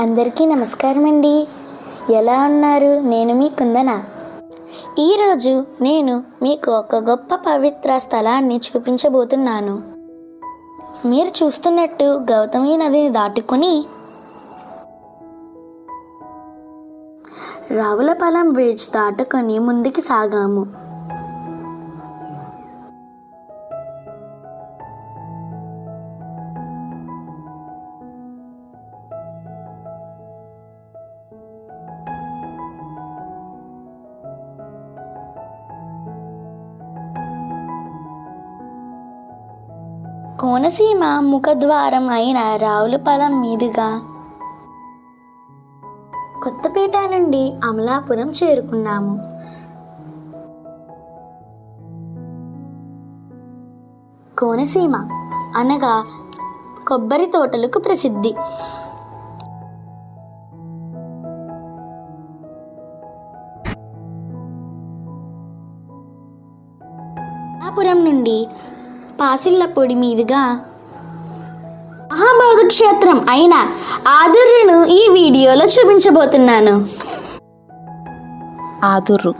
అందరికీ నమస్కారం అండి ఎలా ఉన్నారు? నేను మీ కుందన? ఈరోజు నేను మీకు ఒక గొప్ప పవిత్ర స్థలాన్ని చూపించబోతున్నాను. మీరు చూస్తున్నట్టు గౌతమి నదిని దాటుకొని రావులపాలెం బ్రిడ్జ్ దాటుకొని ముందుకు సాగాము. కోనసీమ ముఖద్వారం అయిన రావులపాలెం మీదుగా కొత్తపేట నుండి అమలాపురం చేరుకున్నాము. కోనసీమ అనగా కొబ్బరి తోటలకు ప్రసిద్ధి. అమలాపురం నుండి పాసిళ్ళపొడి మీదుగా. మహాబౌద్ధ క్షేత్రం అయిన ఆదుర్రును ఈ వీడియోలో చూపించబోతున్నాను. ఆదుర్రు.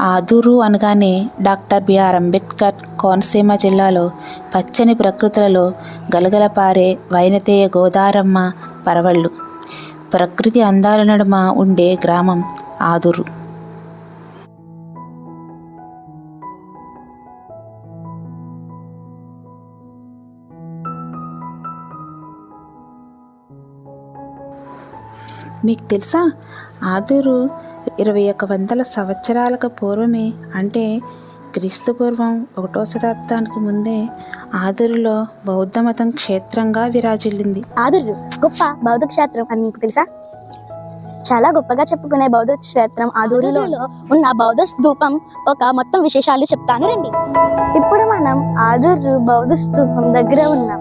ఆదూరు అనగానే డాక్టర్ బిఆర్ అంబేద్కర్ కోనసీమ జిల్లాలో పచ్చని ప్రకృతులలో గలగలపారే వైనతేయ గోదారమ్మ పరవళ్ళు. ప్రకృతి అందాల నడుమ ఉండే గ్రామం ఆదురు మీకు తెలుసా? ఆదూరు ఇరవై ఒక వందల సంవత్సరాలకు పూర్వమే అంటే క్రీస్తు పూర్వం ఒకటో శతాబ్దానికి ముందే ఆదూరులో బౌద్ధ మతం క్షేత్రంగా విరాజిల్లింది. ఆదుర్రు గొప్ప బౌద్ధ క్షేత్రం అని మీకు తెలుసా? చాలా గొప్పగా చెప్పుకునే బౌద్ధ క్షేత్రం ఆదూరులో ఉన్న బౌద్ధ స్తూపం ఒక మొత్తం విశేషాలు చెప్తాను రండి. ఇప్పుడు మనం ఆదూరు బౌద్ధ స్తూపం దగ్గర ఉన్నాం.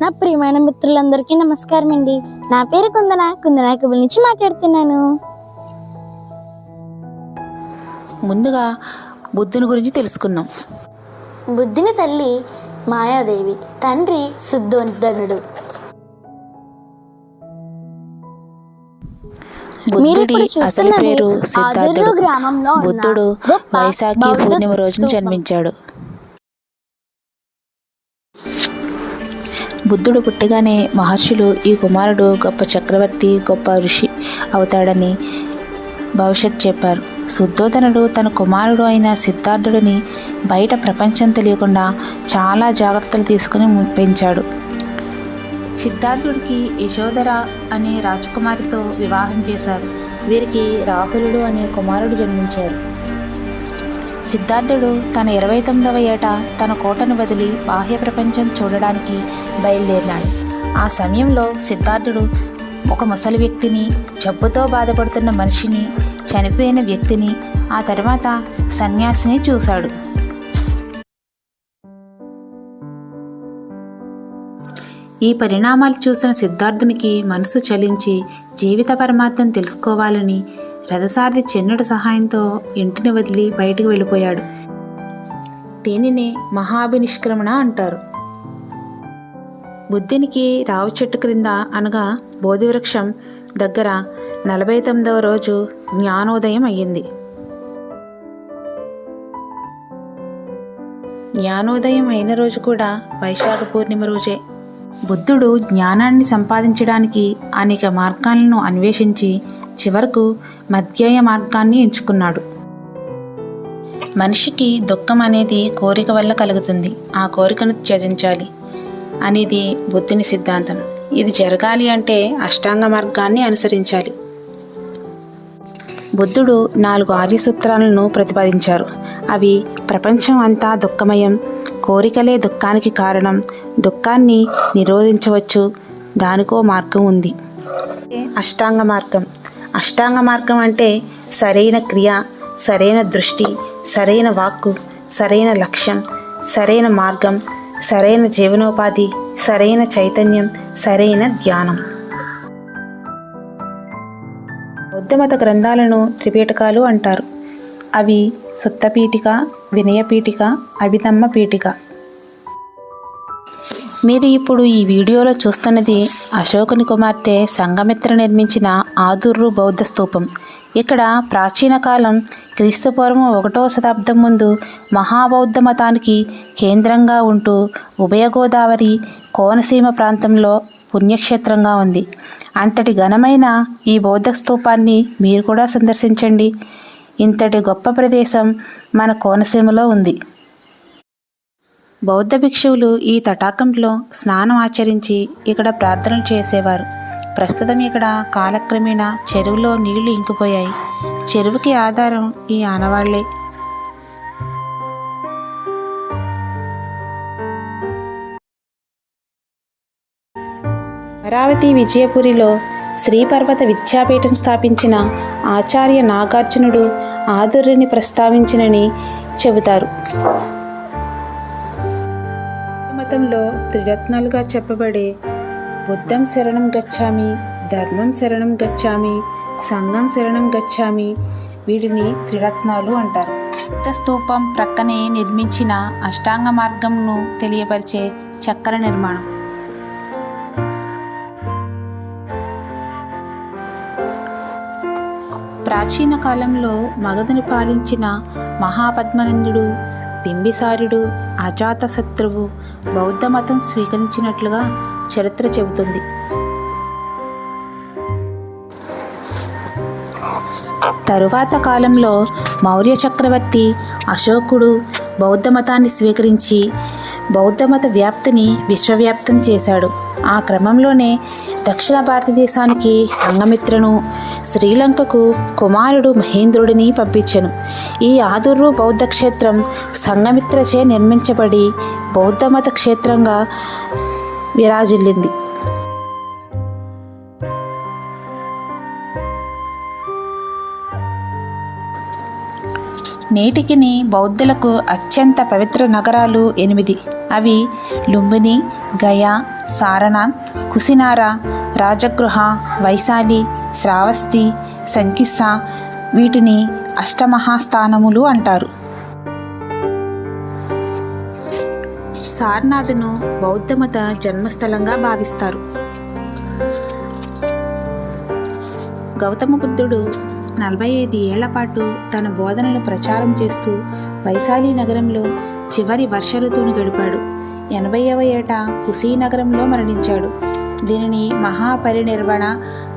నా ప్రియమైన మిత్రులందరికీ నమస్కారం అండి నా పేరు కుందన. కుందన కబుల్ నుంచి మాట్లాడుతున్నాను. ముందుగా బుద్ధుని గురించి తెలుసుకుందాం. బుద్ధిని తల్లి మాయాదేవి తండ్రి శుద్ధోద్ధనుడు. బుద్ధుడి అసలు పేరు సిద్ధార్థుడు. బుద్ధుడు వైశాఖి పూర్ణిమ రోజున. జన్మించాడు. బుద్ధుడు పుట్టగానే మహర్షులు ఈ కుమారుడు గొప్ప చక్రవర్తి గొప్ప ఋషి అవుతాడని భవిష్యత్ చెప్పారు. శుద్ధోధనుడు తన కుమారుడు అయిన సిద్ధార్థుడిని బయట ప్రపంచం తెలియకుండా చాలా జాగ్రత్తలు తీసుకుని పెంచాడు. సిద్ధార్థుడికి యశోధర అనే రాజకుమారితో వివాహం చేశారు. వీరికి రాహులుడు అనే కుమారుడు జన్మించారు. సిద్ధార్థుడు తన ఇరవై తొమ్మిదవ ఏట తన కోటను వదిలి బాహ్య ప్రపంచం చూడడానికి బయలుదేరినాడు. ఆ సమయంలో సిద్ధార్థుడు ఒక ముసలి వ్యక్తిని జబ్బుతో బాధపడుతున్న మనిషిని చనిపోయిన వ్యక్తిని ఆ తర్వాత సన్యాసిని చూశాడు. ఈ పరిణామాలు చూసిన సిద్ధార్థునికి మనసు చలించి జీవిత పరమార్థం తెలుసుకోవాలని రథసారథి చెన్నుడి సహాయంతో ఇంటిని వదిలి బయటకు వెళ్ళిపోయాడు. దీనినే మహాభినిష్క్రమణ అంటారు. బుద్ధునికి రావు చెట్టు క్రింద అనగా బోధివృక్షం దగ్గర నలభై తొమ్మిదవ రోజు జ్ఞానోదయం అయ్యింది. జ్ఞానోదయం అయిన రోజు కూడా వైశాఖ పూర్ణిమ రోజే. బుద్ధుడు జ్ఞానాన్ని సంపాదించడానికి అనేక మార్గాలను అన్వేషించి చివరకు మధ్యేయ మార్గాన్ని ఎంచుకున్నాడు. మనిషికి దుఃఖం అనేది కోరిక వల్ల కలుగుతుంది. ఆ కోరికను త్యజించాలి అనేది బుద్ధుని సిద్ధాంతం. ఇది జరగాలి అంటే అష్టాంగ మార్గాన్ని అనుసరించాలి. బుద్ధుడు నాలుగు ఆర్య సూత్రాలను ప్రతిపాదించారు. అవి ప్రపంచం అంతా దుఃఖమయం కోరికలే దుఃఖానికి కారణం దుఃఖాన్ని నిరోధించవచ్చు దానికో మార్గం ఉంది. అష్టాంగ మార్గం. అష్టాంగ మార్గం అంటే సరైన క్రియ సరైన దృష్టి సరైన వాక్కు సరైన లక్ష్యం సరైన మార్గం సరైన జీవనోపాధి సరైన చైతన్యం సరైన ధ్యానం. బౌద్ధమత గ్రంథాలను త్రిపీఠకాలు అంటారు. అవి సుత్తపీఠిక వినయపీఠిక అభిధమ్మ పీఠిక. మీరు ఇప్పుడు ఈ వీడియోలో చూస్తున్నది అశోకుని కుమార్తె సంఘమిత్ర నిర్మించిన ఆదుర్రు బౌద్ధ స్తూపం ఇక్కడ ప్రాచీన కాలం క్రీస్తుపూర్వం ఒకటో శతాబ్దం ముందు మహాబౌద్ధ మతానికి కేంద్రంగా ఉంటూ ఉభయ గోదావరి కోనసీమ ప్రాంతంలో పుణ్యక్షేత్రంగా ఉంది. అంతటి ఘనమైన ఈ బౌద్ధ స్తూపాన్ని మీరు కూడా సందర్శించండి. ఇంతటి గొప్ప ప్రదేశం మన కోనసీమలో ఉంది. బౌద్ధ భిక్షువులు ఈ తటాకంలో స్నానం ఆచరించి ఇక్కడ ప్రార్థనలు చేసేవారు. ప్రస్తుతం ఇక్కడ కాలక్రమేణా చెరువులో నీళ్ళు ఇంకిపోయాయి. చెరువుకి ఆధారం ఈ ఆనవాళ్ళే. అమరావతి విజయపురిలో శ్రీపర్వత విద్యాపీఠం స్థాపించిన ఆచార్య నాగార్జునుడు ఆదుర్రిని ప్రస్తావించినని చెబుతారు. మతంలో త్రిరత్నాలుగా చెప్పబడే బుద్ధం శరణం గచ్చామి ధర్మం శరణం గచ్చామి సంఘం శరణం గచ్చామి వీటిని త్రిరత్నాలు అంటారు. బుద్ధ స్తూపం ప్రక్కనే నిర్మించిన అష్టాంగ మార్గంను తెలియపరిచే చక్కెర నిర్మాణం. ప్రాచీన కాలంలో మగధను పాలించిన మహాపద్మనందుడు బింబిసారుడు అజాతశత్రువు బౌద్ధ మతం స్వీకరించినట్లుగా చరిత్ర చెబుతుంది. తరువాత కాలంలో మౌర్య చక్రవర్తి అశోకుడు బౌద్ధ మతాన్ని స్వీకరించి బౌద్ధమత వ్యాప్తిని విశ్వవ్యాప్తం చేశాడు. ఆ క్రమంలోనే దక్షిణ భారతదేశానికి సంఘమిత్రను శ్రీలంకకు కుమారుడు మహేంద్రుడిని పంపించెను. ఈ ఆదుర్రు బౌద్ధ క్షేత్రం సంఘమిత్రచే నిర్మించబడి బౌద్ధమత క్షేత్రంగా విరాజిల్లింది. నేటికిని బౌద్ధులకు అత్యంత పవిత్ర నగరాలు ఎనిమిది. అవి లుంబిని గయా సారనాథ్ కుసినార రాజగృహ వైశాలి శ్రావస్తి సంకిస్స వీటిని అష్టమహాస్థానములు అంటారు. సారనాథ్ను బౌద్ధమత జన్మస్థలంగా భావిస్తారు. గౌతమ బుద్ధుడు నలభై ఐదు ఏళ్ళ పాటు తన బోధనలు ప్రచారం చేస్తూ వైశాలి నగరంలో చివరి వర్ష ఋతువును గడిపాడు. ఎనభైవ ఏట కుశీనగరంలో మరణించాడు. దీనిని మహాపరినిర్వణ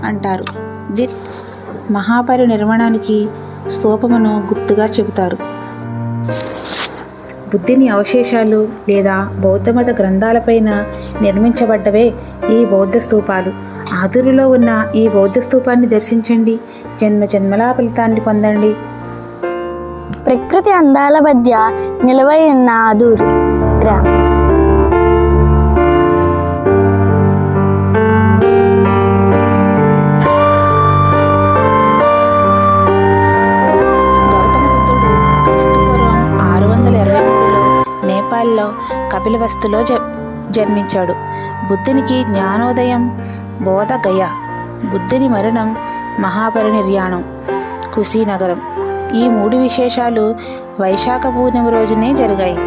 అంటారు. ది మహాపరినిర్వణానికి స్తూపమును గుర్తుగా చెబుతారు. బుద్ధిని అవశేషాలు లేదా బౌద్ధమత గ్రంథాలపైన నిర్మించబడ్డవే ఈ బౌద్ధ స్తూపాలు ఆదురులో ఉన్న ఈ బౌద్ధ స్తూపాన్ని దర్శించండి. జన్మ జన్మలా ఫలితాన్ని పొందండి. ప్రకృతి అందాల మధ్య నిలవై ఉన్న ఆదూరు గ్రామం. నేపాల్లో కపిలవస్తులో జ జన్మించాడు. బుద్ధునికి జ్ఞానోదయం బోధగయ బుద్ధుని మరణం మహాపరినిర్యాణం కుశీనగరం. ఈ మూడు విశేషాలు వైశాఖ పూర్ణిమ రోజునే జరిగాయి.